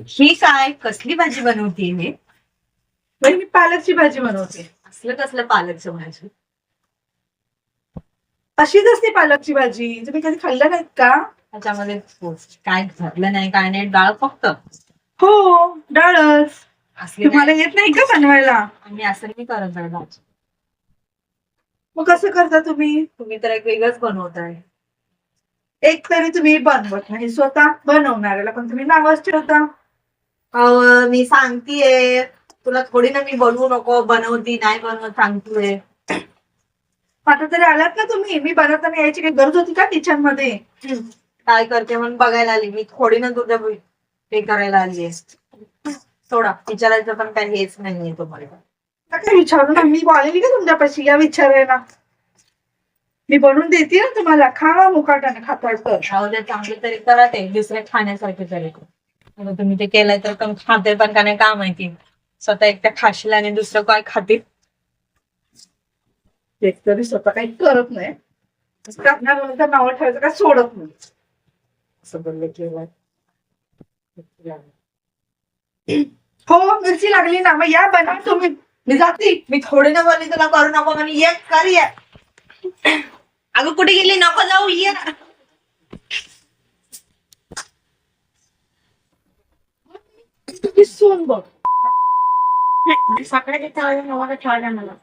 ही काय कसली भाजी बनवते हे? बाई मी पालकची भाजी बनवते. असलं कसलं पालकचं भाजी? अशीच असते पालकची भाजी. तुम्ही कधी खाल्लं नाहीत का? त्याच्यामध्ये काय घातलं नाही काय नाही डाळ फक्त. हो डाळच. असली तुम्हाला नाही. येत नाही का बनवायला? आणि असं नाही करत आहे भाजी. मग कसं करता तुम्ही? तुम्ही तर एक वेगळंच बनवताय. एक तरी तुम्ही बनवत नाही स्वतः बनवणाऱ्याला. पण तुम्ही नावच ठेवता. अहो, मी सांगतीये तुला थोडी ना मी बनवू नको बनवती नाही बनवत सांगतीये. आता तरी आलात ना तुम्ही? मी बनवताना यायची काही गरज होती का किचनमध्ये? काय करते म्हणून बघायला आली मी. थोडी ना तुझ्या ते करायला आली आहे. थोडा विचारायचं पण काही हेच नाहीये तुम्हाला. काय विचारू ना? मी बोलेली का तुमच्यापाशी? या विचारायला. मी बनवून देते ना तुम्हाला. खा मुकाटाने खाता तर राहू दे चांगले तरी करा ते. दुसरे खाण्यासारखे तरी करा. आता तुम्ही ते केलंय तर खाते पण का नाही का माहिती स्वतः एकट्या खाशील आणि दुसरं काय खातील? एक तरी स्वतः काही करत नाही. करणार नाव ठेवायचं का सोडत नाही. असं बोलले केलं हो मिरची लागली ना मग या बना तुम्ही. मी जाते. मी थोडी ना बोलली तुला करू नको म्हणे ये कर ये. अगं कुठे गेली? नको जाऊ ये. সুন্দর হ্যাঁ, মানে সকালে খেতে হয় আমাকে খাওয়া জানা না।